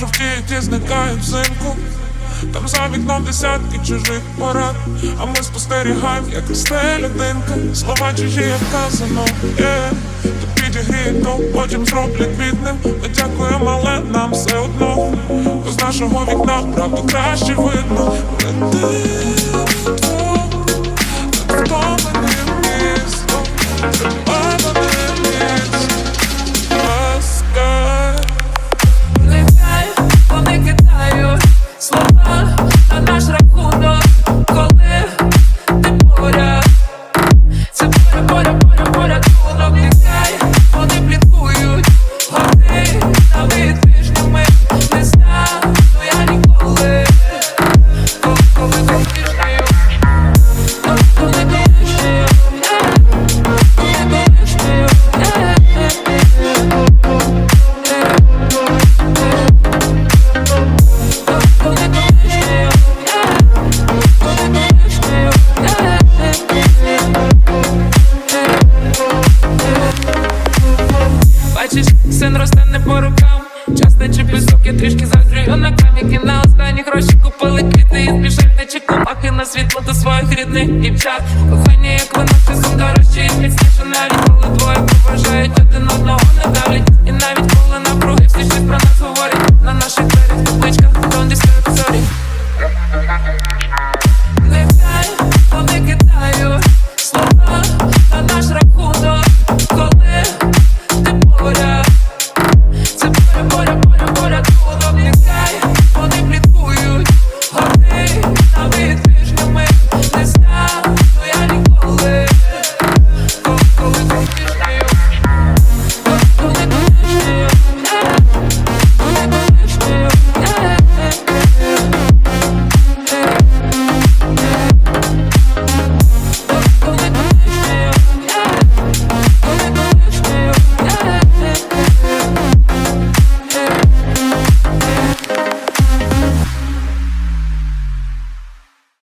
Жовтіють і зникають взимку Там за вікном десятки чужих порад. А ми спостерігаємо, як росте людинка. Слова чужі, як казано, yeah. То підігріє, потім зроблять бідним. Ми дякуємо, але нам все одно. Бо з нашого вікна правду краще Тече пісок, трішки заздрюю на каміки На останні гроші купили квіти І збіжать чекав. Ахи на світло до своїх рідних дівчат. Кохання, як вино, часом дорожче і міцніше Навіть коли двоє поважають один одного